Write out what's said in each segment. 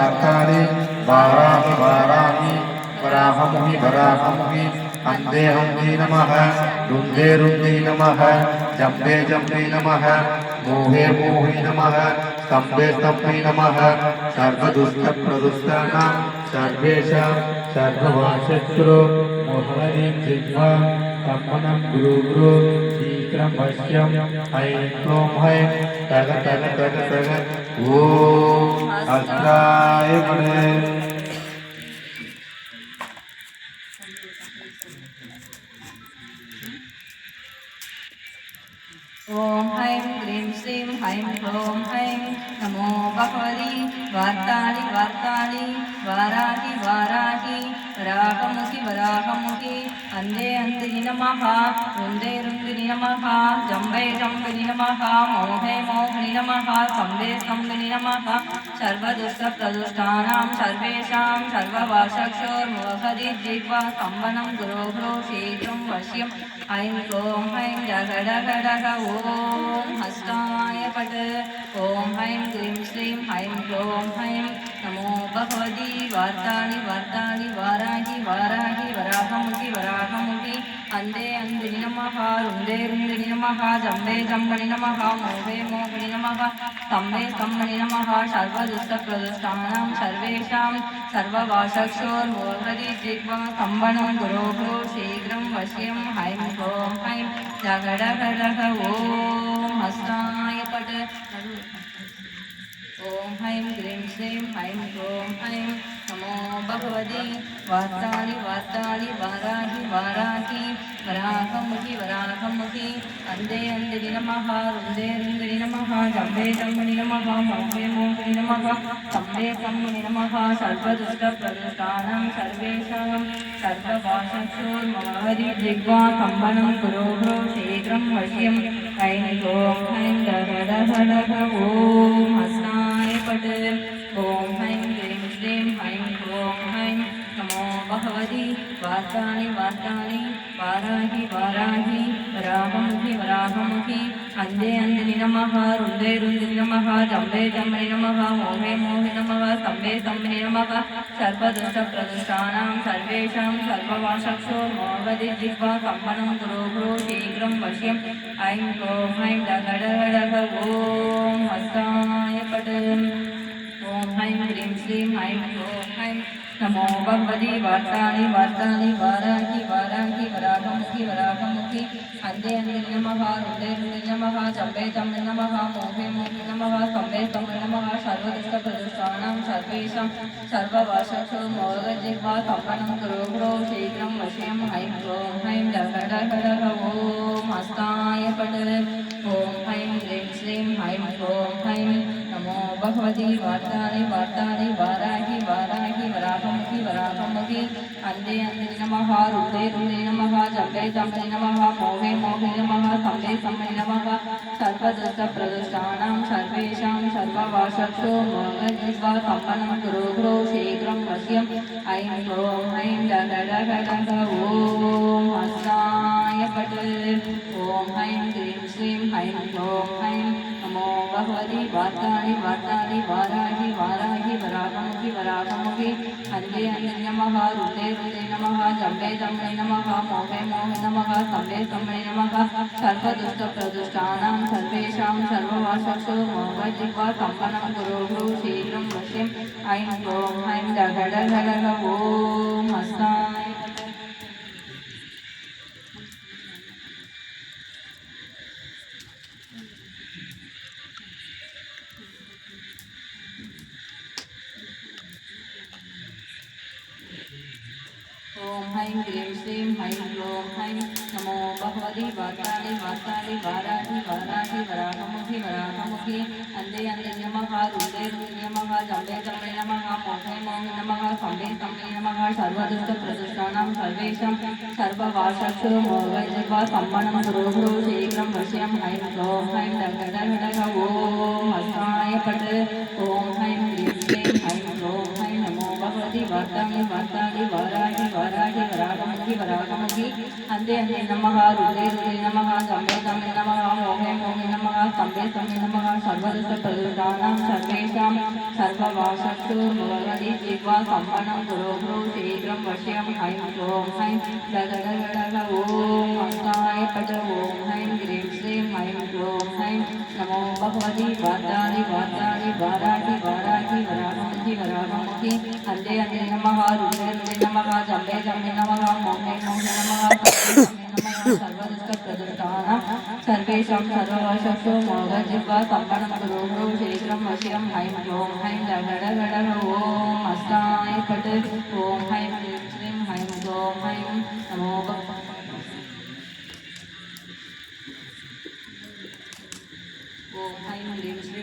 वार्ताले वाराहि वाराहि वराहमुहि वराहमुहि हन्दे हन्दे नमः, रुन्दे रुन्दे नमः, जम्बे जम्बे नमः, मोहे मोहे नमः, स्तम्भे स्तम्भे नमः, सर्वदुष्टप्रदुष्टानां, सर्वेषां सर्ववाशत्रो मोहनीं जिह्वा कम्पनं गुरु गुरु, शीघ्रं वश्यं ऐं क्लों हैं तग तग तग तग। ஓம் அத்தாய படே ஓம் ஹைம் கிரீம் ஸ்ரீம் ஹைம் ஹோம் ஹைம் నమో భగవతి వార్తాళి వార్తాళి వారాహి వారాహి వరాహముఖి వరాహముఖి అందే అందిని నమ రుందే రుందిని నమ జంబే జంబిని నమ మోహే మోహిని నమ సంబే సంబిని నమ సర్వదుష్ట ప్రదుష్టానాం సర్వేషాం సర్వవాసక్షోర్మోహది జిగ్వా స్తంభనం గురోహ్రో శీఘ్రం వశ్యం ఐం క్లోం హైం జగడగడగ ఓం హస్తాయ పట్ ఓం హైం क्लीं श्रीं ऐं क्लों ऐं नमो भगवती वार्तानि वार्तानि वाराहि वाराहि वराहमुखि वराहमुखि अन्धे अन्धिनि नमः रुन्दे रुन्दिनि नमः जम्बे जम्बनि नमः मोहे मोहिनि नमः स्तम्भे स्तम्भनि नमः सर्वदुष्टप्रदुष्टानां सर्वेषां सर्ववासक्षोर्मोहरि जिह्वा कम्बनं गुरोः शीघ्रं वश्यं हैं क्लों हैं जगडगडग ॐ हस्ताय पट ఓం హైం హ్రీం శ్రీం హైం హ్రోం హైం నమో భగవతి వార్తాళి వార్తాళి వారాహి వారాహి వరాహముఖి వరాహముఖి అందే అంజలి నమ రుందే రుంగిరి నమ జంబే జంబుని నమ మౌంబే మౌంబుని నమ కంబే కంబుని నమ సర్వదుష్ట ప్రదుష్టానం సర్వేషాం సర్వభాషోర్మవరి జిగ్వా కంబనం కురో శీఘ్రం వశ్యం హైం ఓం హైం దహ దహ ఓం హస్నా पट ॐ ऐं श्रीं ऐं क्लों ऐं नमो भगवति। वार्तानि वार्तानि वाराहि वाराहि అందే అందని నమ రుందే రుంది నమ దంబే దంబని నమ మోహే మోహి నమ సంబే సంబని నమ సర్వదోష ప్రదుష్టానాం సర్వేషాం సర్వవాసక్షో మోగది జిహ్వా కంపనం గురో గురో శీఘ్రం వశ్యం ఐం ఓం ఐం డగడగడగ ఓం హస్తాయ పట ఓం ఐం హ్రీం శ్రీం ఐం ఓం ఐం नमो भगवती वार्ताणि वार्ताणि वाराकि वाराकि वराकमुखि वराकमुखि अन्धे अन्धे नमः रुदे रुदे नमः, चम्बे चम्बे नमः, मोहे मोहे नमः कम्बे कम्बे नमः, सर्वदुष्टप्रदुष्टानां सर्वेषां सर्ववासक्षो मोद मोहजिह्वा कम्पनं गुरोः शीघ्रं वश्यं ऐं क्लों ऐं डगडगडग ॐ हस्ताय पट ॐ ऐं क्लीं श्रीं ऐं क्लों ऐं नमो भगवति वार्तानि वार्तानि वाराहि वाराहि वराहमुखि वराहमुखि अन्ने अन्ने नमः, रुद्रे रुद्रे नमः जपे जपे नमः, मोहे मोहे नमः सम्बे सम्बे नमः। सर्वदत्तप्रदष्टानां सर्वेषां सर्ववासत्सु मोहयित्वा सम्पन्नं गुरो गुरो, शीघ्रं मह्यम् ऐं ॐ ऐं डगडगडग ॐ हस्ताय पट् ॐ ऐं ह्रीं श्रीं ऐं ॐ ऐं भगवति वार्तानि वार्तानि वाराहि वाराहि वराहमुखि वराहमुखि अन्धे अन्धे नमः रुदे रुदे नमः जम्बे जम्बे नमः, मोहे मोहे नमः स्तम्भे स्तम्भे नमः। सर्वदुष्टप्रदुष्टानां, सर्वेषां, सर्ववासक्षो, मोहजिह्वा, कम्पनं गुरोः शीघ्रं वश्यम् ऐं क्लों ऐं डगडगडग ॐ हस्ताय ॐ ऐं क्लीं श्रीं ऐं क्लों ऐं नमो भगवति वार्तानि वार्तानि वाराहि वाराहि वराहमुखि वराहमुखि अन्धे अन्धे नमः रुदे रुदे नमः जम्बे जम्बे नमः मोहे मोहे नमः सम्बे सम्बे नमः सर्वदुष्टप्रदुष्टानां सर्वेषां सर्ववासक्षो मोहजिह्वा सम्मनं गुरोः शीघ्रं वश्यम् ऐं क्लों ऐं डगडगडग ॐ हस्ताय पट ॐ ऐं क्लीं श्रीं ऐं क्लों ऐं नमो भगवति वार्तानि वार्तानि वाराहि वाराहि वराहमुखि वराहमुखि वराहमुखी अन्ते अन्ते नमः रुद्रे रुद्रे नमः जम्बे जम्बे नमः मोहे मोहे नमः सम्बे सम्बे नमः सर्वदुष्टप्रदुष्टानां सर्वेषां सर्ववासक्षु मुरगदि जिह्वा सम्पन्नं गुरो गुरो शीघ्रं वश्यं ऐं ह्रों ऐं गगगगगग ॐ हस्ताय पट ॐ ऐं ह्रीं श्रीं ऐं నమో భగవతి వార్తాది వార్తాది వారాహి వారాహి వరాహముఖి వరాహముఖి అందే అందే నమ రుద్రే నమ జంబే జంబే నమ మౌనే మౌనే నమ సర్వదుష్ట ప్రదుష్టాన సర్వేషాం సర్వవశస్సు మోగజిహ్వ కంపణం గురు గురు శీఘ్రం వశ్యం హైం ఓం హైం గడ గడ ఓం అస్తాయ పట్ ఓం హైం శ్రీం హైం గోం హైం నమో భగవతి my name is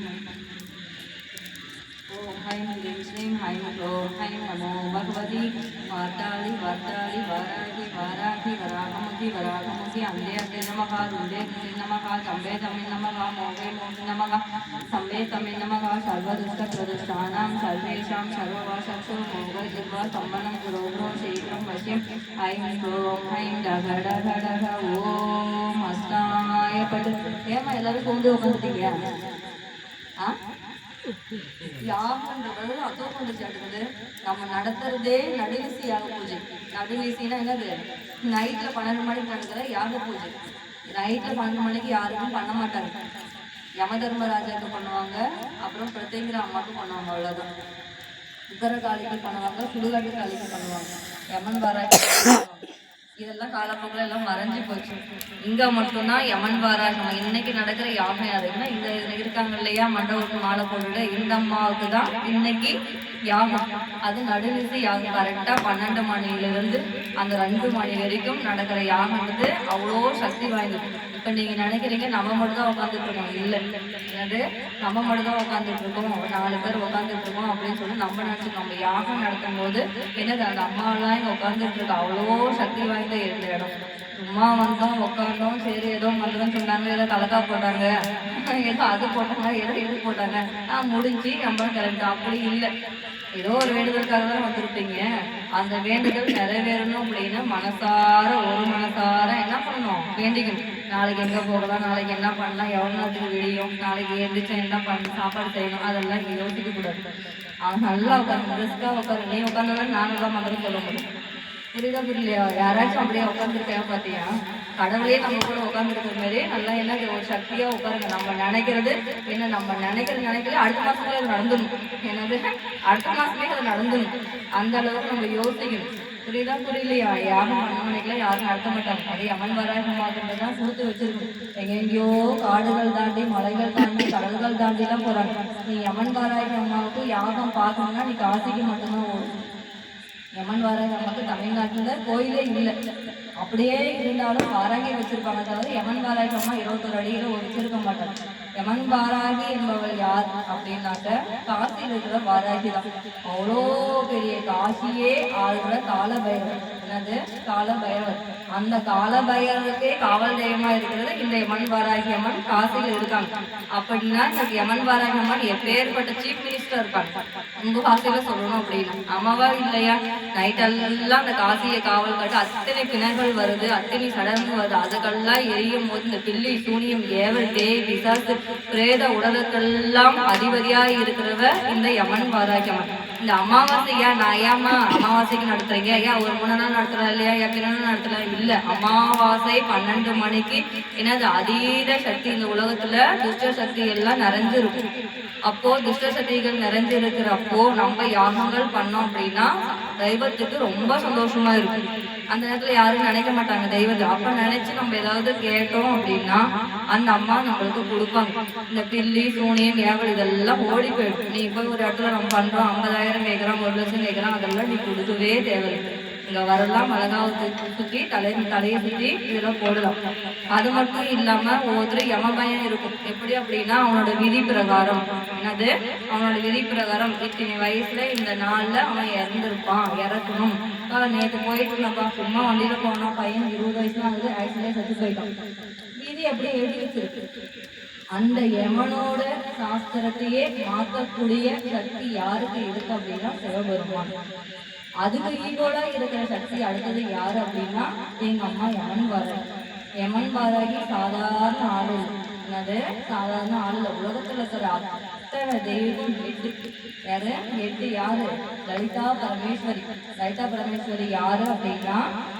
ఓం హైం హ్రీం శ్రీం హైం క్లోం హైం నమో భగవతి వార్తాళి వార్తాళి వారాహి వారాహి వరాహముఖి వరాహముఖి అందే అందే నమ రుందే రుందే నమ సంబే తమిళ్ నమ మోహే మోహి నమ సంబే తమిళ్ నమ సర్వదుష్ట ప్రదుష్టానాం సర్వేషాం సర్వవాసక్షు మోగ దివ సంబనం గురోహో శీఘ్రం వశ్యం ఐం క్లోం హైం డగ డగ ఓం అస్తాయ పట ఏమ ఎల్లరికూ ఉంది ఒక ಹೊತ್ತಿಗೆಯಾ யாகன்றது அத்தோ கொண்டு நம்ம நடத்துறதே நடுவிசி யாக பூஜை. நடுவிசினா என்னது? நைட்ல பன்னெண்டு மணிக்கு நடக்கிற யாக பூஜை. நைட்ல பன்னெண்டு மணிக்கு யாருக்கும் பண்ண மாட்டாங்க. யம தர்மராஜாக்கு பண்ணுவாங்க அப்புறம் பிரத்யங்கிற அம்மாவுக்கு பண்ணுவாங்க அவ்வளவுதான். உத்தரகாளிக்கு பண்ணுவாங்க சுடுகாட்டு காளிக்கு பண்ணுவாங்க. யமன் வாராகி இதெல்லாம் காலப்போக்கில் எல்லாம் மறைஞ்சு போச்சு. இங்கே மட்டும்தான் யமன் வாராகி நம்ம இன்னைக்கு நடக்கிற யாகம் யாருன்னா இந்த இதில் இருக்காங்க இல்லையா? மண்டபத்து மாலை போட்டு இந்த அம்மாவுக்கு தான் இன்னைக்கு யாகம். அது நடுநிசை யாகம். கரெக்டாக பன்னெண்டு மணிலேருந்து அந்த ரெண்டு மணி வரைக்கும் நடக்கிற யாகம் வந்து அவ்வளோ சக்தி வாய்ந்தது. இப்போ நீங்கள் நினைக்கிறீங்க நம்ம மட்டும் தான் உட்காந்துட்டு இருக்கோம். இல்லை. என்னது? நம்ம மட்டும் தான் உட்காந்துட்டு இருக்கோம். நாலு பேர் உட்காந்துட்டு இருக்கோம் அப்படின்னு சொல்லி நம்ம நினச்சிருக்கோம் நம்ம யாகம் நடத்தும் போது என்னது? அந்த அம்மாவெல்லாம் இங்கே உட்காந்துட்டு இருக்கோம் அவ்வளோ சக்தி வாய்ந்த இருந்த இடம். சும்மா வந்தோம் உட்காந்தோம் சரி ஏதோ மந்திரம் சொன்னாங்க ஏதோ கலக்கா போட்டாங்க. ஏதோ அது போட்டாங்க ஏதோ இது போட்டாங்க. நான் முடிஞ்சு நம்ம கிளம்பிட்டோம். அப்படி இல்லை. ஏதோ ஒரு வேண்டுதலுக்காக தான் வந்திருப்பீங்க. அந்த வேண்டுதல் நிறைவேறணும் அப்படின்னு மனசார ஒரு மனசார என்ன பண்ணணும்? வேண்டிக்கணும். நாளைக்கு எங்கே போகலாம்? நாளைக்கு என்ன பண்ணலாம்? எவ்வளோ நேரத்துக்கு விடியும்? நாளைக்கு எந்திரிச்சு என்ன பண்ண சாப்பாடு செய்யணும்? அதெல்லாம் யோசிக்க கூடாது அவன் நல்லா உட்காந்து ரிஸ்க்காக உட்காந்து நீ உட்காந்தாலும் நானும் தான் மந்திரம் சொல்ல முடியும். புரியுதா புரியலையா? யாராச்சும் அப்படியே உட்காந்துருக்கேன் பாத்தியா? கடவுளே நம்ம கூட உட்காந்துருக்கிற மாதிரி நல்லா என்ன ஒரு சக்தியா உட்காருங்க. நம்ம நினைக்கிறது என்ன நம்ம நினைக்கிறது நினைக்கல அடுத்த மாசத்துல அது நடந்துடும் என்னது? அடுத்த மாசமே அது நடந்துடும் அந்த அளவுக்கு நம்ம யோசிக்கணும். புரியுதா புரியலையா? யாரும் பண்ண யாரும் நடத்த மாட்டாங்க. அதே அமன் வராகமாகிறது தான் கொடுத்து வச்சிருக்கணும் எங்கெங்கேயோ காடுகள் தாண்டி மலைகள் தாண்டி கடல்கள் தாண்டி தான் போறாங்க. நீ யமன் வாராகி யாகம் பார்க்கணும்னா நீ காசிக்கு மட்டும்தான் ஓடும் யமன் வாராகி அம்மாவுக்கு தமிழ்நாட்டில் கோயிலே இல்லை. அப்படியே இருந்தாலும் வாராகி வச்சிருப்பாங்க தவிர யமன் வாராகி அம்மா இருபத்தொரு அடியில் ஒரு வச்சிருக்க மாட்டாங்க யமன் வாராகி என்பவள் யார் அப்படின்னாக்க காசியில் இருக்கிற வாராகி தான் அவ்வளோ பெரிய காசியே ஆளுகிற கால பைரவர் என்னது? கால பைரவர் அந்த கால பைரவருக்கே காவல் தெய்வமா இருக்கிறது இந்த யமன் வாராகி அம்மன் காசியில் இருக்காங்க. அப்படின்னா இந்த யமன் வாராகி அம்மன் எப்பேற்பட்ட சீஃப் மினிஸ்டர் இருப்பாங்க? உங்க காசியில சொல்லணும் அப்படின்னா. அம்மாவா இல்லையா? நைட் எல்லாம் அந்த காசியை காவல் கட்டு. அத்தனை பிணங்கள் வருது அத்தனை சடங்கு வருது. அதுக்கெல்லாம் எரியும் போது இந்த பில்லி சூனியம் ஏவல் தேய் பிசாசு பிரேத உடலுக்கெல்லாம் அதிபதியா இருக்கிறவ இந்த யமன் வாராகி அம்மன் இந்த அமாவாசையா நான் ஏமா அமாவாசைக்கு நடத்துறீங்க. ஏன் ஒரு மூணு நாள் நடத்துறா இல்லையா? ஏன் பிற நாள் இல்லை இல்ல அமாவாசை பன்னெண்டு மணிக்கு. என்னது அதீத சக்தி. இந்த உலகத்துல துஷ்ட சக்தி எல்லாம் நிறைஞ்சிருக்கும். அப்போ துஷ்ட சக்திகள் நிறைஞ்சிருக்கிறப்போ நம்ம யாகங்கள் பண்ணோம் அப்படின்னா தெய்வத்துக்கு ரொம்ப சந்தோஷமா இருக்கும். அந்த நேரத்துல யாரும் நினைக்க மாட்டாங்க தெய்வத்தை. அப்ப நினைச்சு நம்ம ஏதாவது கேட்டோம் அப்படின்னா அந்த அம்மா நம்மளுக்கு கொடுப்பாங்க. இந்த பில்லி சூனியம் ஏவல் இதெல்லாம் ஓடி போயிடும். நீ போய் ஒரு இடத்துல நம்ம பண்றோம் ஐம்பதாயிரம் கேட்கறோம் ஒரு லட்சம் கேட்குறான் அதெல்லாம் நீ கொடுக்கவே தேவையில்லை. இங்க வரலாம் மிளகாவை சுத்தி தலை தலையை சுத்தி இதெல்லாம் போடலாம். அது மட்டும் இல்லாம ஒவ்வொருத்தரும் யமபயம் இருக்கும். எப்படி அப்படின்னா அவனோட விதி பிரகாரம். என்னது? அவனோட விதி பிரகாரம். இத்தனை வயசுல இந்த நாள்ல அவன் இறந்துருப்பான் இறக்கணும். நேற்று போயிட்டு இருந்தப்பா சும்மா வண்டியில போனா பையன் இருபது வயசுல ஆகுது ஆக்சிடென்ட் செத்து போயிட்டான். விதி அப்படியே எழுதி வச்சிருக்கு. அந்த யமனோட சாஸ்திரத்தையே மாற்றக்கூடிய சக்தி யாருக்கு இருக்கு அப்படின்னா சிவபெருமான். அதுக்கு ஈக்குவலா இருக்கிற சக்தி அடுத்தது யாரு அப்படின்னா எங்க அம்மா யமன் வாராகி யமன் பாராகி சாதாரண ஆள் என்னது? சாதாரண ஆள் உலகத்துல இருக்கிற அத்தனை தெய்வம் எட்டு யாரு எட்டு யாரு? லலிதா பரமேஸ்வரி. லலிதா பரமேஸ்வரி யாரு அப்படின்னா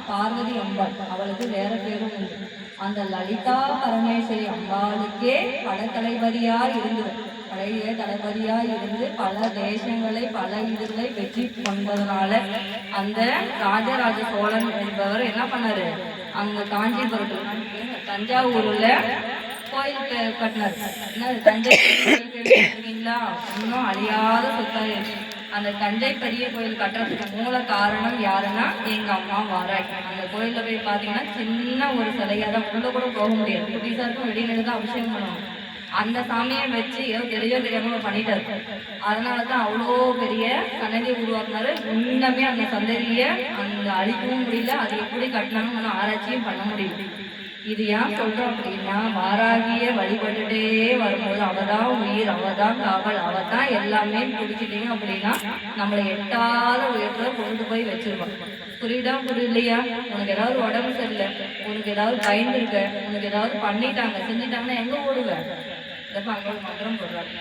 பார்வதி அம்பாள். அவளுக்கு வேற பேரும் உண்டு. அந்த லலிதா பரமேஸ்வரி அம்பாளுக்கே படத்தலைவரியா இருந்து பழைய தளபதியா இருந்து பல தேசங்களை பல இதுகளை வெற்றி கொண்டதுனால அந்த ராஜராஜ சோழன் என்பவர் என்ன பண்ணாரு? அங்க காஞ்சிபுரத்தில் தஞ்சாவூர்ல கோயில் கட்டினார். என்ன தஞ்சை இன்னும் அழியாத சொத்தா இருக்கு அந்த தஞ்சை பெரிய கோயில் கட்டுறதுக்கு மூல காரணம் யாருன்னா எங்க அம்மா வாராய் அந்த கோயிலில் போய் பாத்தீங்கன்னா சின்ன ஒரு சிலையா தான் உள்ள கூட போக முடியாது. குட்டிஸா இருக்கும் வெளியில தான் அபிஷேகம் பண்ணுவாங்க. அந்த சாமியை வச்சு ஏதோ தெரியோ தெரியாம பண்ணிட்டாரு. அதனாலதான் அவ்வளோ பெரிய சன்னதி உருவாக்குனாரு. இன்னமே அந்த சந்ததியை அந்த அழிக்கவும் முடியல. அது எப்படி கட்டினாலும் ஆராய்ச்சியும் பண்ண முடியும் இது ஏன் சொல்றோம் அப்படின்னா மாறாகிய வழிபட்டுட்டே வரும்போது அவதான் உயிர் அவதான் காவல் அவதான் எல்லாமே பிடிச்சிட்டீங்க அப்படின்னா நம்மளை எட்டாத உயரத்துல கொண்டு போய் வச்சிருவான். புரியுதா புரியலையா உனக்கு ஏதாவது உடம்பு சரியில்லை உனக்கு ஏதாவது பயந்து இருக்க உனக்கு ஏதாவது பண்ணிட்டாங்க செஞ்சுட்டாங்கன்னா எங்க ஓடுவேன் இதப்ப அங்க ஒரு மந்திரம் போடுறாங்க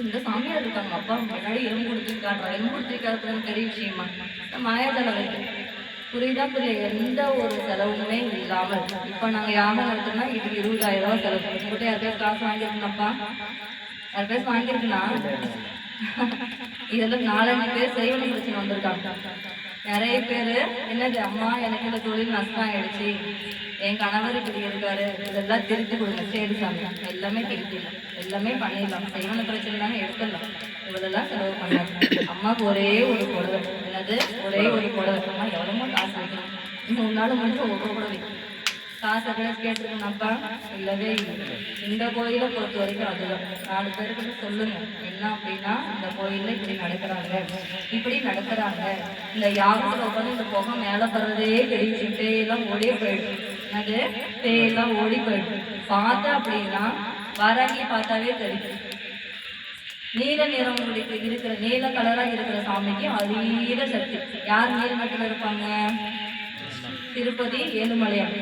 இந்த சாமியார் இருக்காங்க அப்பா முன்னாடி எலும்பு கொடுத்துருக்காங்க காட்டுறாங்க எலும்பு கொடுத்து பெரிய விஷயமா? மாயாஜலம் வைக்கிறேன் புரியுதா புரியுது எந்த ஒரு செலவுமே இல்லாமல். இப்ப நாங்க யாகம் நடத்தோம்னா இதுக்கு இருபதாயிரம் ரூபாய் செலவு. உங்கள்கிட்ட யார் பேர் காசு வாங்கியிருக்கணும்ப்பா. யார் பேர் வாங்கியிருக்குன்னா இதெல்லாம் நாலஞ்சு பேர் செய்வன பிரச்சனை வந்திருக்காங்க. நிறைய பேர் என்னது அம்மா எனக்கு இந்த தொழில் நஷ்டம் ஆயிடுச்சு என் கணவர் இப்படி இருக்காரு இதெல்லாம் திருத்தி கொடுங்க. சரி சாமி. எல்லாமே திருத்திடலாம். எல்லாமே பண்ணிடலாம். செய்வன பிரச்சனை தானே எடுத்துடலாம். இவ்வளோதான் செலவு பண்ணாங்க அம்மாவுக்கு ஒரே ஒரு புடவை. என்னது? ஒரே ஒரு புடவை. அம்மா எவ்வளவோ காசு வைக்கணும். இன்னும் உன்னால முடிஞ்ச ஒரு கூட வைக்கணும் காசு எதாவது கேட்டிருக்கணும்ப்பா இல்லவே இல்லை. இந்த கோயிலை பொறுத்த வரைக்கும் அதுதான் நாலு பேருக்கு சொல்லுங்க. என்ன அப்படின்னா இந்த கோயில்ல இப்படி நடக்கிறாங்க. இப்படி நடக்கிறாங்க. இந்த யாகத்துல உட்காந்து இந்த புகை மேல படுறதே தெரியுது பேயெல்லாம் ஓடியே போயிடும் அது பேயெல்லாம் ஓடி போயிடும் பார்த்தா அப்படின்னா வாராகி பார்த்தாவே தெரியும் நீல நிறம் உங்களுக்கு இருக்கிற நீல கலரா இருக்கிற சாமிக்கு அதீத சக்தி. யார் நீலமட்டில் இருப்பாங்க? திருப்பதி ஏழுமலையான்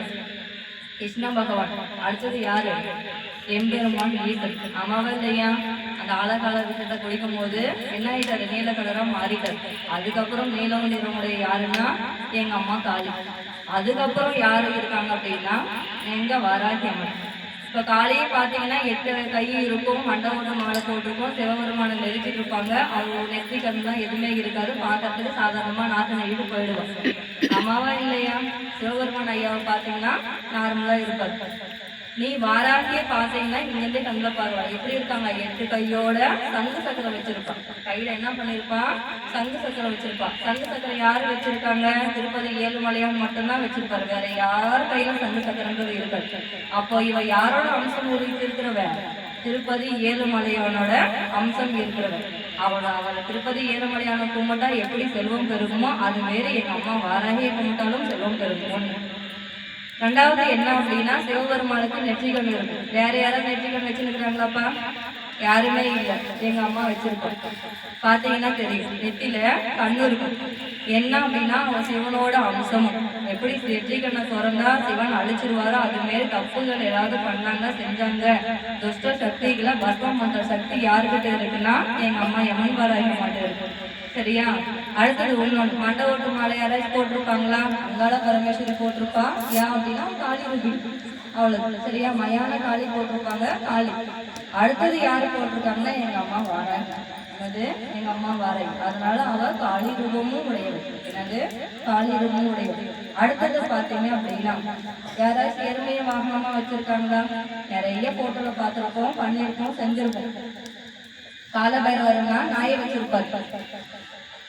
கிருஷ்ண பகவான். அடுத்தது யாரு? எம்பெருமான் ஈசன். அம்மாவா இல்லையா? அந்த ஆழகால விஷயத்தை குடிக்கும் போது என்ன ஆயிட்டாரு நீல கலரா மாறிட்டார். அதுக்கப்புறம் நீலம் நிறமுடைய யாருன்னா எங்க அம்மா காளி. அதுக்கப்புறம் யாரு இருக்காங்க அப்படின்னா எங்க வாராகி அம்மன். இப்போ காலையே பார்த்தீங்கன்னா எட்டு கை இருக்கும் மண்டபோட மாலை போட்டிருக்கும் சிவபெருமானை நெருக்கிட்டு இருப்பாங்க. அவங்க நெற்றி கண்ணுலாம் எதுவுமே இருக்காது. பார்க்கறதுக்கு சாதாரணமாக நாசம் எழுதி போயிடுவாங்க அம்மாவா இல்லையா? சிவபெருமான் ஐயாவை பார்த்தீங்கன்னா நார்மலாக இருப்பார். நீ வாராகிய பாசைன்னா இங்கிருந்து கண்ணுல பாருவா எப்படி இருக்காங்க? எட்டு கையோட சங்கு சக்கரம் வச்சிருப்பான். கையில என்ன பண்ணிருப்பான் சங்கு சக்கரம் வச்சிருப்பான் சங்கு சக்கரம் யாரு வச்சிருக்காங்க? திருப்பதி ஏழுமலையான் மட்டும்தான் வச்சிருப்பாரு. வேற யார் கையிலும் சங்கு சக்கரன்றது இருக்காது. அப்போ இவ யாரோட அம்சம் உரித்து இருக்கிறவ திருப்பதி ஏழுமலையானோட அம்சம் இருக்கிறவன். அவளை அவளை திருப்பதி ஏழுமலையான கும்பிட்டா எப்படி செல்வம் பெருகுமோ அது மாரி எங்க அம்மா வாராகிய கும்பிட்டாலும் செல்வம் பெருகுமோன்னு. ரெண்டாவது என்ன அப்படின்னா சிவபெருமானுக்கு நெற்றிக்கண் இருக்கு வேற யாராவது நெற்றிக்கண் வச்சுருக்காங்களாப்பா யாருமே இல்லை. எங்க அம்மா வச்சிருக்கோம் பாத்தீங்கன்னா தெரியும். நெத்தில கண்ணு இருக்கும். என்ன அப்படின்னா அவன் சிவனோட அம்சமும். எப்படி நெற்றிகண்ணை திறந்தா சிவன் அழிச்சிருவாரோ அது மாரி தப்புகள் ஏதாவது பண்ணாங்க செஞ்சாங்க. துஷ்ட சக்திகளை பஸ்வம் பண்ற சக்தி யாருக்கிட்ட இருக்குன்னா எங்க அம்மா யமன் வராக இருக்கும். சரியா? அடுத்தது ஒண்ணு மண்டை மாலை யாராச்சும் போட்டிருப்பாங்களா அங்காள பரமேஸ்வரி போட்டிருப்பா ஏன் அப்படின்னா காளி ரூபி அவ்வளவு சரியா? மயான காளி போட்டிருப்பாங்க காளி. அடுத்தது யாரு போட்டிருக்காங்கன்னா? எங்க அம்மா வாரேன் அது எங்க அம்மா வாரை. அதனால அவ காளி ரூபமும் உடையவள். என்னது? காளி ரூபமும் உடையவள். அடுத்தது பார்த்தீங்க அப்படின்னா யாராச்சும் எருமைய வாகனமா வச்சிருக்காங்களா? நிறைய போட்டோல பார்த்திருப்போம் பண்ணியிருப்போம் செஞ்சிருப்போம். காலபைரவர்னா நாயை வச்சிருப்பாரு.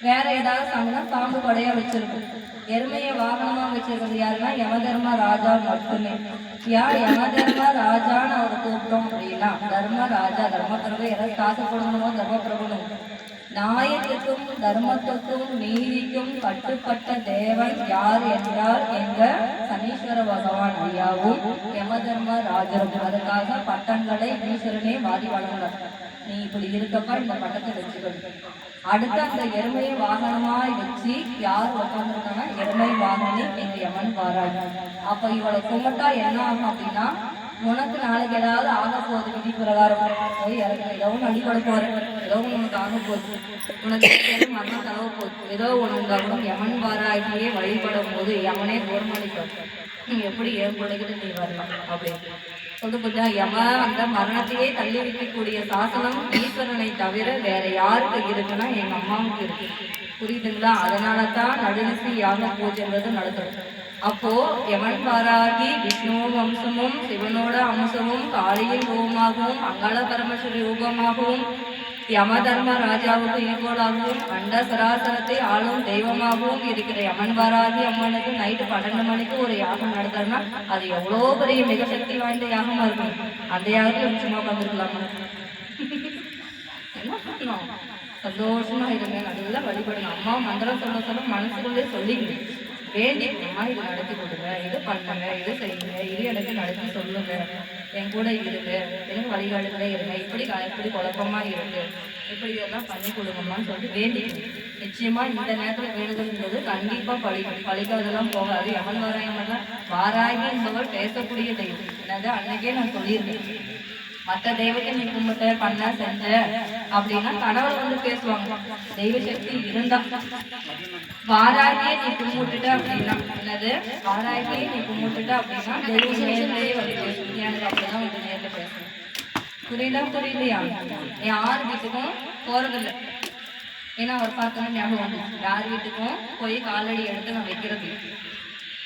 வேற ஏதாவது சாமினா பாம்பு கொடையா வச்சிருக்கும். எருமையை வாகனமா வச்சிருக்கிறது யாருன்னா யமதர்ம ராஜா மட்டுமே. யார் யமதர்ம ராஜான்னு அவரை கூப்பிட்டோம் அப்படின்னா தர்ம ராஜா தர்மபிரபு யாராவது காசு கொடுக்கணுமோ தர்மபிரபுனும் நியாயத்துக்கும் தர்மத்துக்கும் நீதிக்கும் கட்டுப்பட்ட தேவன் யார் என்றால் எங்க சனீஸ்வர பகவான் ஐயாவும் யமதர்ம ராஜரும். அதுக்காக பட்டங்களை ஈஸ்வரனே வாதி வழங்கினார் நீ இப்படி இருக்கப்ப இந்த பட்டத்தை வச்சுக்கணும் அடுத்து அந்த எருமையை வாகனமாய் வச்சு யார் உட்காந்துருக்காங்கன்னா எருமை வாகனே எங்க யமன் வாராங்க அப்ப இவளை கும்பிட்டா என்ன ஆகும் அப்படின்னா உனக்கு நாளைக்கு ஏதாவது ஆக போகுது விதி பிரகாரம். போய் இறங்க ஏதோ ஒன்று அடிபட போற ஏதோ ஒன்று உனக்கு ஆக போகுது. உனக்கு ஏதோ மரணம் போகுது. ஏதோ ஒன்று இருந்தாலும் யமன் வாராகியே வழிபடும் போது யமனே தோர்மளிக்கும் நீ எப்படி ஏற்படுகிறது நீ வரலாம் அப்படின்னு. சொல்ல போச்சா யம அந்த மரணத்தையே தள்ளி வைக்கக்கூடிய சாசனம் ஈஸ்வரனை தவிர வேற யாருக்கு இருக்குன்னா எங்க அம்மாவுக்கு இருக்கு. புரியுதுங்களா? அதனால தான் நடுநிசி யாக பூஜைன்றது நடத்தும் அப்போ யமன் பாராகி விஷ்ணு வம்சமும் சிவனோட அம்சமும் காளியின் ரூபமாகவும் அங்காள பரமேஸ்வரி ரூபமாகவும் யம தர்ம ராஜாவுக்கு ஈகோலாகவும் அண்ட சராசரத்தை ஆளும் தெய்வமாகவும் இருக்கிற யமன் வாராகி அம்மனுக்கு நைட்டு பன்னெண்டு மணிக்கு ஒரு யாகம் நடத்துறதுன்னா அது எவ்வளோ பெரிய மிக சக்தி வாய்ந்த யாகமா இருக்கும். அந்த யாகத்தையும் சும்மா உட்காந்துருக்கலாமா என்ன பண்ணணும்? சந்தோஷமா இருங்க நல்லா வழிபடுங்க அம்மா மந்திரம் சொல்ல சொல்ல மனசுக்குள்ளே சொல்லிங்க வேண்டி அம்மா இது நடத்தி கொடுங்க இது பண்ணுங்க இது செய்யுங்க இது எனக்கு நடத்தி சொல்லுங்க. என் கூட இருங்க எனக்கு வழிகாட்டுல இருங்க. இப்படி இப்படி குழப்பமா இருக்கு. இப்படி இதெல்லாம் பண்ணி கொடுங்கம்மான்னு சொல்லிட்டு வேண்டி நிச்சயமா இந்த நேரத்துல வேண்டுதல்ன்றது கண்டிப்பா பழி பழிக்காதெல்லாம் போகாது. எவன் வாராயமெல்லாம் வாராகி என்பவர் பேசக்கூடிய தெய்வம் என்னது? அன்னைக்கே நான் சொல்லியிருந்தேன். மற்ற தெய்வத்தை நீ கும்பிட்ட பண்ண செஞ்ச அப்படின்னா கடவுள் வந்து பேசுவாங்க. தெய்வ சக்தி இருந்தா வாராகியே நீ கும்பிட்டுட்ட அப்படின்னா என்னது? வாராகியே நீ கும்பிட்டுட்ட அப்படின்னா தெய்வம் நேர்லயே வந்து பேசும். எனக்கு அப்படிதான் வந்து நேரில் பேசுவேன் புரியுதா புரியலையா யார் வீட்டுக்கும் போறதில்லை. ஏன்னா அவர் பார்த்தோன்னா ஞாபகம் யார் வீட்டுக்கும் போய் காலடி எடுத்து நான் வைக்கிறது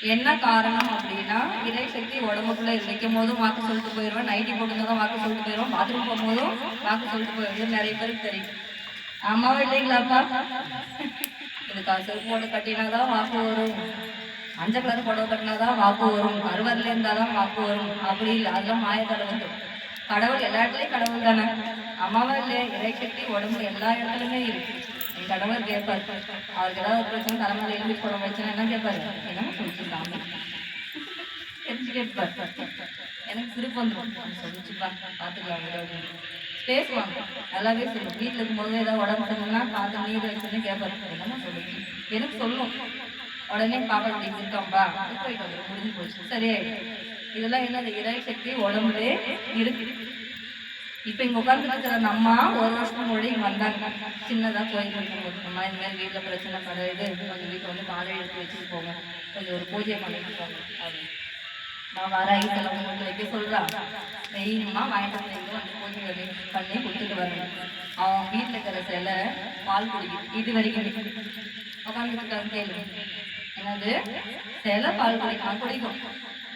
என்ன காரணம் அப்படின்னா இறை சக்தி உடம்புக்குள்ள நிற்கும் போதும் வாக்கு சொல்லிட்டு போயிடுவேன் நைட்டி போட்டுருந்ததும் வாக்கு சொல்லிட்டு போயிடுவோம். பாத்ரூம் போகும்போதும் வாக்கு சொல்லிட்டு போயிடுவோம். நிறைய பேருக்கு தெரியும். அம்மாவே இல்லைங்களாப்பா இது செருப்பு போட்டு கட்டினாதான் வாக்கு வரும். மஞ்சள் கலர் புடவை கட்டினாதான் வாக்கு வரும். கருவரில் இருந்தாதான் வாக்கு வரும். அப்படி இல்லை. அதெல்லாம் மாய கடவுள். கடவுள் எல்லா இடத்துலயும் கடவுள் தானே. அம்மாவே இல்லை இறை சக்தி உடம்பு எல்லா இடத்துலயுமே இருக்கு. என் கடவுள் கேட்பார். அவருக்கு ஏதாவது பிரச்சனை தலைமுறை எழுதி போட பிரச்சனை என்ன கேட்பாரு. என்ன சொல்லிச்சுருக்காங்க தெரிஞ்சு கேட்பார் எனக்கு சிரிப்பு வந்துடும் சொல்லிச்சுப்பா பார்த்துக்கலாம் விடு பேசுவாங்க. நல்லாவே சொல்லும். வீட்டில் இருக்கும்போது ஏதாவது உடம்பு சரியில்லைன்னா பார்த்து நீர் வச்சுன்னு கேட்பாரு. என்னமா சொல்லுச்சு? எனக்கு சொல்லும். உடனே பாப்பா இப்படி இருக்கோம்பா. போயிட்டு வந்துடும் முடிஞ்சு போச்சு. சரியாயிடும் இதெல்லாம் என்ன இந்த இறை சக்தி உடம்புலே இருக்கு. இப்போ இங்கே உட்கார்ந்து அம்மா ஒரு வருஷம் முன்னாடி இங்கே வந்தாங்க. சின்னதாக கோயில் கொஞ்சம் கொடுக்கணுமா? இந்த மாதிரி வீட்டுல பிரச்சனை இது கொஞ்சம் வீட்டில் வந்து மாலை எடுத்து வச்சுட்டு போங்க. கொஞ்சம் ஒரு பூஜை பண்ணிட்டு போங்க. அப்படின்னு. நான் வர ஐசில் உங்களுக்கு வைக்க சொல்கிறான் வெயிலுமா வாங்கிட்டு வந்து வந்து பூஜை பண்ணி பண்ணி கொடுத்துட்டு வரணும். அவன் வீட்டில் இருக்கிற சிலை பால் குடிக்குது இது வரைக்கும் உட்காந்துட்டு கேளு. என்னது? சிலை பால் குடிக்கலாம். குடிக்கும்.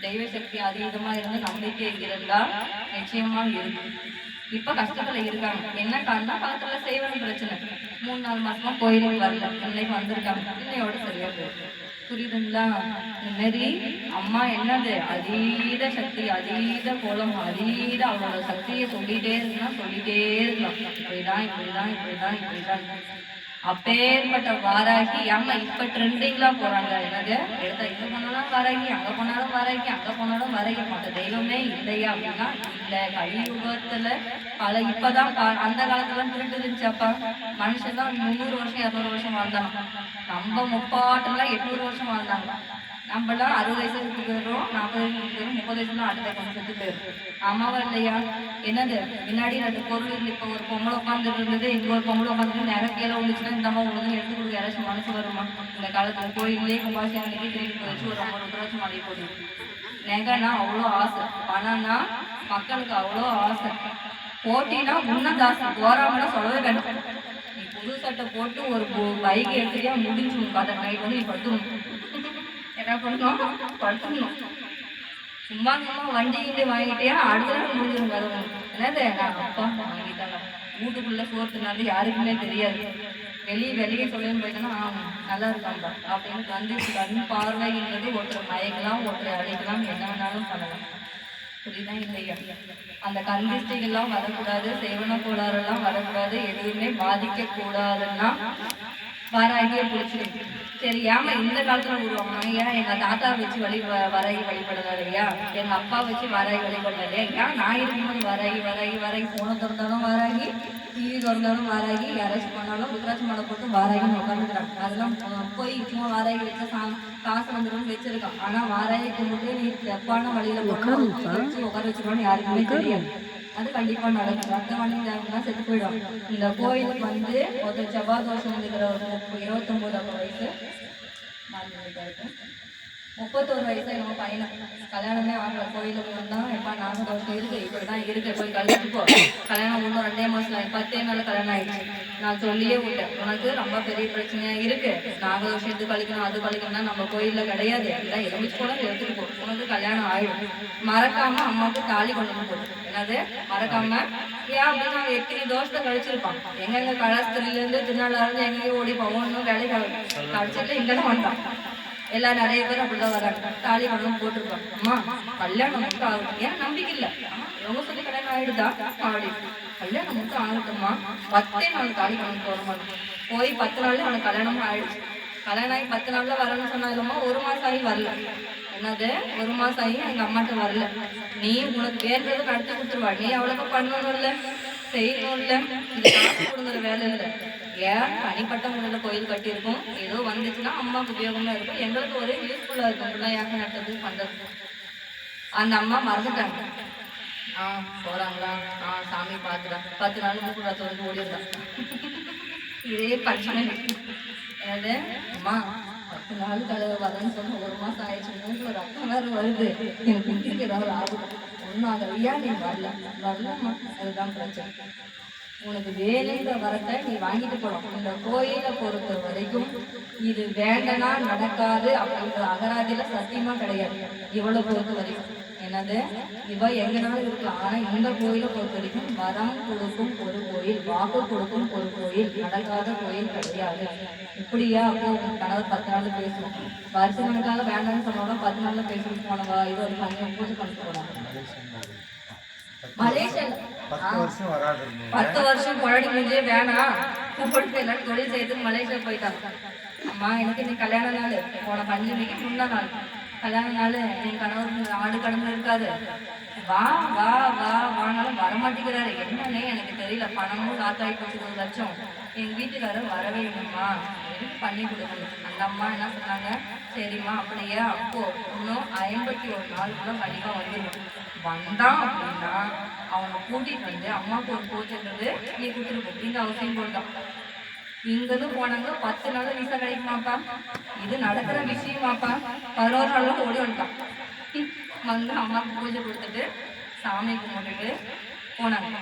தெய்வ சக்தி அதீதமாக இருந்து நம்பிக்கை இருந்தால் நிச்சயமாக இருக்கும் இப்ப கஷ்டத்துல இருக்காங்க. என்ன காரணம் பக்கத்துல செய்வன் பிரச்சனை. மூணு நாலு மாசமா கோயிலுக்கு வரல. இன்னைக்கு வந்திருக்காங்க. இன்னையோட சரியா போயிருக்கு புரியுதுங்களா? இந்த மாதிரி அம்மா என்னது? அதீத சக்தி அதீத கோலம் அதீத அவளோட சக்தியை சொல்லிட்டே இருந்தா சொல்லிட்டே இருக்கலாம். இப்படிதான் இப்படிதான் இப்படிதான் இப்படிதான். அப்பேற்பட்ட வாராகி ஆமா இப்ப ட்ரெண்டிங்ல போறாங்க. என்னது? எடுத்தா இங்க போனாலும் வாராகி அங்க போனாலும் வாராகி அங்க போனாலும் வாராகி. மற்ற தெய்வமே இல்லையா அப்படின்னா இல்ல. கலியுகத்துல பல இப்பதான் அந்த காலத்துல திருட்டு இருந்துச்சாப்பா? மனுஷன் தான் முந்நூறு வருஷம் இருநூறு வருஷம் வாழ்ந்தாங்க நம்ம முப்பாட்டெல்லாம் எட்நூறு வருஷம் வாழ்ந்தாங்க. நம்மளாம் அறுபது வயசு போயிடுறோம் நாற்பது வயசு போயிடும் முப்பது தான் அடுத்த கொஞ்சம் செத்து போயிடும் ஆமாவா இல்லையா? என்னது? முன்னாடி ரெண்டு பொருள் இருந்து இப்போ ஒரு பொம்பளை உட்காந்துட்டு இருந்தது. இங்கே ஒரு பொம்பளை உட்காந்துட்டு நேரம் கீழே விழுந்துச்சுன்னா இந்த அம்மா உங்களுக்கு எடுத்து கொடுக்க யாராச்சும் மனசு வருமா? இந்த காலத்தில் கோயிலே கும்பாசியானிக்கு திரும்பி வச்சு ஒரு ஐம்பது ரூபாய்ச்சி மலை போடுது நகைனா அவ்வளோ ஆசை. பணம்னா மக்களுக்கு அவ்வளோ ஆசை. போட்டினா முன்ன ஜாஸ்தி போறாமனா சொல்லவே வேண்டாம். நீ புது சட்டை போட்டு ஒரு பைக் எடுத்துட்டியா முடிஞ்சு உன் நைட் வந்து நீ படுத்துணும் என்ன பண்ணணும் படுத்துக்கணும் சும்மா சும்மா வண்டி கிண்டி வாங்கிட்டியா? அடுத்த நாள் முடிஞ்சிடும் கதவு என்னது? நான் அப்பா வாங்கிட்டாங்க. வீட்டுக்குள்ள சோத்துனால யாருக்குமே தெரியாது. வெளியே வெளியே சொல்லின்னு போயிட்டோன்னா நல்லா இருக்காங்க அப்படின்னு வந்து கண் பார்வைன்றது ஒருத்தர் மயக்கலாம் ஒருத்தர் அழைக்கலாம் என்ன வேணாலும் பண்ணலாம். புரியுதா இல்லையா? அந்த கந்திஷ்டிகள்லாம் வரக்கூடாது சேவன கோளாறெல்லாம் வரக்கூடாது எதுவுமே பாதிக்க கூடாதுன்னா வாராகிய பிடிச்சிருக்கு சரி ஏமா இந்த காலத்துல உருவாங்க ஏன் எங்க தாத்தா வச்சு வழி வ- வரை வழிபடல இல்லையா? எங்க அப்பா வச்சு வரை வழிபடல இல்லையா? ஏன் நான் இருக்கும்போது வரை வரை வரை போன திறந்தாலும் வராகி டிவி திறந்தாலும் வராகி யாராச்சும் பண்ணாலும் ருத்ராட்சி மாலை போட்டு வாராகின்னு உட்காந்துக்கிறாங்க அதெல்லாம் போய் சும்மா வாராகி வச்சா சா காசு வந்துடும் வச்சிருக்கான். ஆனா வாராகி கும்பிட்டு நீ தப்பான வழியில உட்கார வச்சிருவான்னு யாருக்குமே தெரியாது. அது கண்டிப்பா நடக்கும். ரத்த தான் செத்து போயிடும். இந்த கோயிலுக்கு வந்து ஒருத்தர் செவ்வாய் தோஷம் இருக்கிற ஒரு முப்ப- இருபத்தொன்பதாவது வயசு. முப்பத்தோரு வயசுல நம்ம பையனை. கல்யாணமே ஆகல. கோயிலுக்கு வந்தா எப்பா நாக தோஷம் இருக்கு. இப்படிதான் இருக்கு. போய் கல்யாணம் போ. கல்யாணம் ஒன்றும் ரெண்டே மாசம் ஆகி பத்தே நாள் கல்யாணம் ஆயிடுச்சு. நான் சொல்லியே விட்டேன். உனக்கு ரொம்ப பெரிய பிரச்சனையா இருக்கு. நாகதோஷம் இது கழிக்கணும் அது கழிக்கணும்னா நம்ம கோயில்ல கிடையாது. இல்லை எலுமிச்சு கூட எடுத்துட்டு போ. உனக்கு கல்யாணம் ஆயிடும். மறக்காம அம்மாவுக்கு தாலி கொண்டு போகும் என்னது? மறக்காம? ஏன் அப்படின்னு நாங்க எத்தனை தோஷத்தை கழிச்சிருப்பான் எங்கெங்க கலாஸ்திரில இருந்து திருநாள்ல இருந்து எங்கேயும் ஓடி போவோம்னு வேலைக்கு கழிச்சிட்டு இங்கதான் வந்தான் எல்லாம் நிறைய பேர் அப்படிதான் வராங்க தாலி கணவன் போட்டிருப்பாங்க அம்மா கல்யாணம் மட்டும் ஆகட்டும். ஏன் நம்பிக்கை இல்லை? ஆமா, சொல்லி கல்யாணம் ஆயிடுதா? அப்படி கல்யாணம் மட்டும் ஆகட்டும்மா. பத்தே நாள் தாலி கணவன் போகிற மாதிரி போய் பத்து நாள்ல அவனுக்கு கல்யாணமும் ஆயிடுச்சு. கல்யாணம் ஆகி பத்து நாள்ல வரணும்னு சொன்னாலும்மா ஒரு மாசம் ஆகி வரல. என்னது? ஒரு மாசம் ஆகி எங்க அம்மாட்ட வரல. நீ உனக்கு வேண்டதை நடத்தி கொடுத்துருவா. நீ அவ்வளோக்கு பண்ணணும் இல்லை செய்யணும் இல்லை. கொடுங்குற வேலை இல்லை. ஏன் தனிப்பட்ட முறையில் கோயில் கட்டியிருக்கோம். ஏதோ வந்துச்சுன்னா அம்மாவுக்கு உபயோகமா இருக்கும். எங்களுக்கு ஒரு யூஸ்ஃபுல்லா இருக்கும். பிள்ளையாக நட்டது பண்றது. அந்த அம்மா மறந்துட்டாங்க. ஆ போறாங்களா? ஆ சாமி பார்த்துட்டான் பத்து நாள் மூக்கு ரத்தம் வந்து ஓடிடுறான் இதே பிரச்சனை. என்னது? அம்மா பத்து நாள் கழுவ வரேன்னு சொன்ன ஒரு மாசம் ஆயிடுச்சு. ஒரு ரத்தம் வேறு வருது. எனக்கு இன்றைக்கு ஏதாவது ஆகுது. ஒன்றும் ஆகலையா? நீ வரல. வரலம்மா. அதுதான் பிரச்சனை. உனக்கு வேணுங்கிற வரத்தை நீ வாங்கிட்டு போலாம் இந்த கோயிலை பொறுத்த வரைக்கும் இது வேண்டனா நடக்காது அப்படிங்கிற அகராதியில சத்தியமா கிடையாது. இவ்வளவு பொறுத்த வரைக்கும். என்னது? இவ எங்கனாலும் இருக்கலாம். ஆனா இந்த கோயிலை பொறுத்த வரைக்கும் வரம் கொடுக்கும் ஒரு கோயில் வாக்கு கொடுக்கும் ஒரு கோயில் நடக்காத கோயில் கிடையாது. இப்படியா? அப்போ கணவர் பத்து நாள் பேசுவோம். வருஷ கணக்கால வேண்டாம்னு சொன்னாலும் பத்து நாள்ல பேசிட்டு போனவா? இது ஒரு பண்ணி பூஜை பண்ணிட்டு போனாங்க மலேசியால பத்து வருஷம் குழந்தை முடிஞ்சே வேணாம். கூப்பிட்டு எல்லாரும் தொழில் செய்து மலேசியா போயிட்டாங்க அம்மா எனக்கு இன்னைக்கு கல்யாண நாள். போன பஞ்சமிக்கு முன்ன நாள். கல்யாண நாள் என் கணவர் ஆடு கடந்து இருக்காது. வா வா வா வானாலும் வரமாட்டேங்கிறாரு. என்னன்னே எனக்கு தெரியல. பணமும் லாத்தாய் போச்சு ஒரு லட்சம். எங்கள் வீட்டுக்காரர் வரவே இல்லைம்மா. பண்ணி கொடுக்கணும். அந்த அம்மா என்ன சொன்னாங்க? சரிம்மா அப்படியே அப்போ இன்னும் ஐம்பத்தி ஒரு நாளுக்குள்ள கண்டிப்பாக வந்துடும் வந்தான் அப்படின்னா அவனை கூட்டிட்டு வந்து அம்மாவுக்கு ஒரு கோச்சுன்றது நீ கொடுத்துருப்போம் இந்த அவசியம் போட்டான் இங்கிருந்து போனாங்க. பத்து நாள் விசா கிடைக்குமாப்பா? இது நடக்கிற விஷயமாப்பா. பதினோரு நாள்லாம் ஓடி வந்துட்டான். வந்து அம்மாவுக்கு பூஜை கொடுத்துட்டு சாமி கும்பிட்டுட்டு போனாங்க.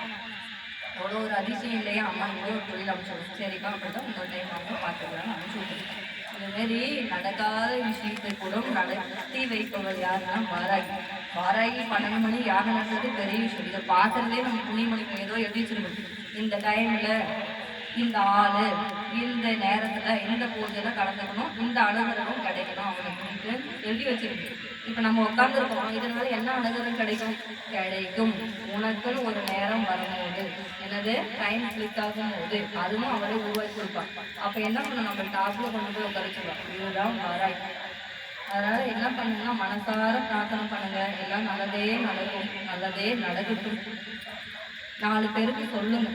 அவ்வளோ ஒரு அதிசயம் இல்லையா? அம்மா இங்கே ஒரு தொழில் அமைச்சிடும் சரிப்பா அப்படிதான் இன்னொரு டைம் அவங்க பார்த்துக்கலாம் அனுப்பிச்சு விட்டுருக்கேன் இந்த நடக்காத விஷயத்தை கூட நடத்தி வைப்பவர் யாருன்னா வாராகி வாராகி பன்னெண்டு மணி யாகம் நடத்துறது பெரிய விஷயம். இதை பார்க்கறதே நம்ம துணிமணிக்கு ஏதோ எழுதி வச்சிருக்கோம். இந்த டைம்ல இந்த ஆளு இந்த நேரத்துல இந்த பூஜையில கலந்துக்கணும் இந்த அனுகிரகம் கிடைக்கணும் அவனுக்கு எழுதி வச்சிருக்கு. இப்ப நம்ம உட்காந்துருக்கோம் இதனால என்ன அனுகிரகம் கிடைக்கும்? கிடைக்கும். உனக்குன்னு ஒரு நேரம் வரும்போது என்னது? டைம் கிளிக் ஆகும் போது அதுவும் அவரே உருவாக்கி கொடுப்பான் அப்ப என்ன பண்ணணும்? நம்ம டாப்ல கொண்டு போய் உட்காரச்சுக்கலாம் இதுதான் வராய். அதனால என்ன பண்ணுங்கன்னா மனசார பிரார்த்தனை பண்ணுங்க. எல்லாம் நல்லதே நடக்கும். நல்லதே நடக்கட்டும். நாலு பேருக்கு சொல்லுங்க.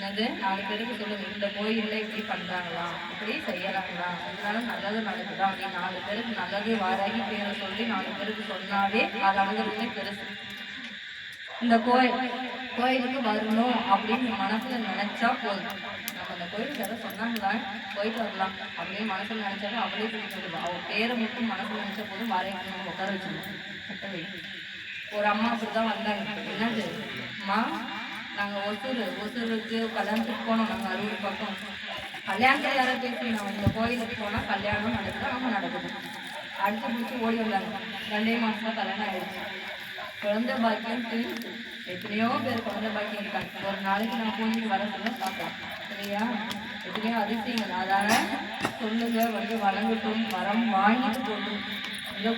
என்னது? நாலு பேருக்கு சொல்லுங்க. இந்த கோயில்ல இப்படி பண்றாங்களா? இப்படி செய்யறாங்களா? அதனால நல்லது நடக்குதா? அப்படின்னு நாலு பேருக்கு நல்லது வாராகி பேரை சொல்லி நாலு பேருக்கு சொன்னாவே அது அனுகிறதுமே பெருசு. இந்த கோயில் கோயிலுக்கு வரணும் அப்படின்னு மனசில் மனசுல நினைச்சா போதும். நம்ம அந்த கோயிலுக்கு எதாவது சொன்னாங்களா? போயிட்டு வரலாம். அப்படின்னு மனசுல நினைச்சாலும் அவளே போய் அவள் பேரை மட்டும் மனசுல நினச்சா போதும். வாராகி நம்ம உட்கார வச்சிருவோம். ஒரு அம்மா அப்படிதான் வந்தாங்க. என்னது? அம்மா நாங்கள் ஒசூர் ஒசூருக்கு கல்யாணத்துக்கு போனோம். நாங்கள் அறுபது பக்கம். கல்யாணத்தில் யாரோ பேசி நான் இந்த கோயிலுக்கு போனால் கல்யாணம் நடக்குது அவங்க நடக்குது. அடுத்து பிடிச்சி ஓடி வந்தாங்க. ரெண்டே மாதம் கல்யாணம் ஆயிடுச்சு. குழந்தை பாக்கியம் எத்தனையோ பேர் குழந்தை பாக்கியம் இருக்காங்க. ஒரு நாளைக்கு நான் பூஜைக்கு வர சொல்ல பார்க்கலாம். சரியா? எத்தனையோ அதிசயங்கள். அதான சொல்லுங்க வந்து வழங்கட்டும் மரம் வாங்கிட்டு போட்டும்.